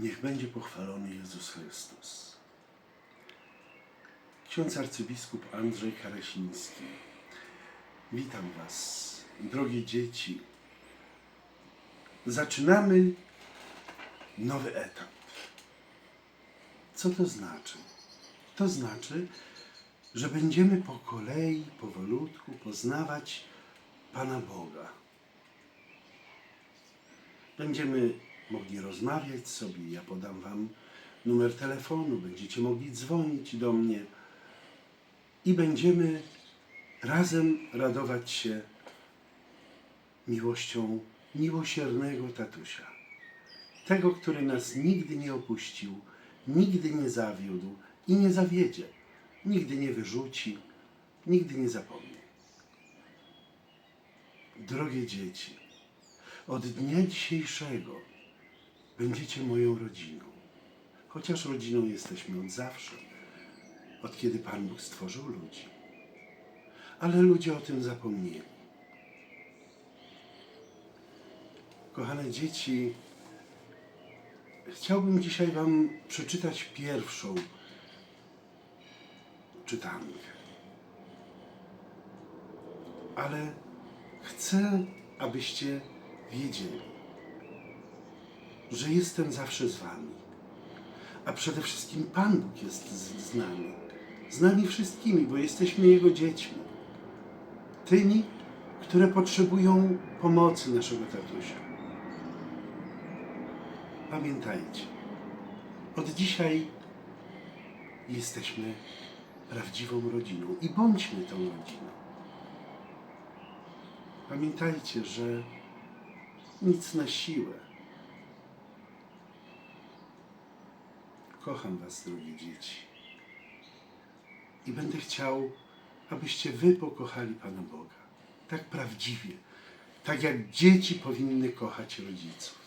Niech będzie pochwalony Jezus Chrystus. Ksiądz arcybiskup Andrzej Karasiński. Witam Was, drogie dzieci. Zaczynamy nowy etap. Co to znaczy? To znaczy, że będziemy po kolei, powolutku poznawać Pana Boga. Będziemy mogli rozmawiać sobie. Ja podam Wam numer telefonu, będziecie mogli dzwonić do mnie i będziemy razem radować się miłością miłosiernego tatusia. Tego, który nas nigdy nie opuścił, nigdy nie zawiódł i nie zawiedzie, nigdy nie wyrzuci, nigdy nie zapomni. Drogie dzieci, od dnia dzisiejszego będziecie moją rodziną. Chociaż rodziną jesteśmy od zawsze, od kiedy Pan Bóg stworzył ludzi. Ale ludzie o tym zapomnieli. Kochane dzieci, chciałbym dzisiaj Wam przeczytać pierwszą czytankę. Ale chcę, abyście wiedzieli, że jestem zawsze z Wami. A przede wszystkim Pan Bóg jest z, z nami. Z nami wszystkimi, bo jesteśmy Jego dziećmi. Tymi, które potrzebują pomocy naszego tatusia. Pamiętajcie, od dzisiaj jesteśmy prawdziwą rodziną i bądźmy tą rodziną. Pamiętajcie, że nic na siłę. Kocham Was, drogie dzieci. I będę chciał, abyście Wy pokochali Pana Boga. Tak prawdziwie. Tak jak dzieci powinny kochać rodziców.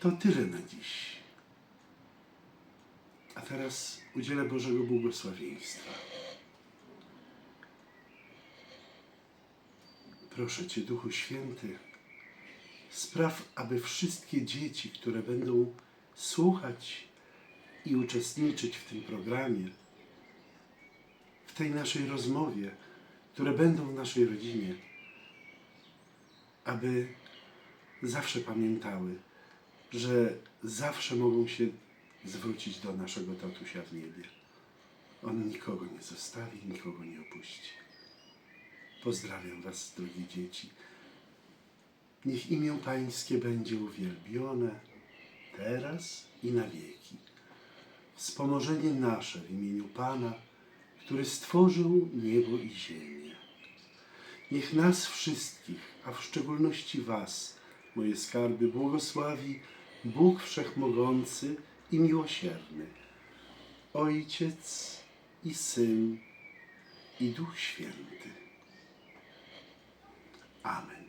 To tyle na dziś. A teraz udzielę Bożego błogosławieństwa. Proszę Cię, Duchu Święty, spraw, aby wszystkie dzieci, które będą słuchać i uczestniczyć w tym programie, w tej naszej rozmowie, które będą w naszej rodzinie, aby zawsze pamiętały, że zawsze mogą się zwrócić do naszego tatusia w niebie. On nikogo nie zostawi, nikogo nie opuści. Pozdrawiam Was, drogie dzieci. Niech imię Pańskie będzie uwielbione teraz i na wieki. Wspomożenie nasze w imieniu Pana, który stworzył niebo i ziemię. Niech nas wszystkich, a w szczególności Was, moje skarby, błogosławi Bóg Wszechmogący i Miłosierny, Ojciec i Syn i Duch Święty. Amen.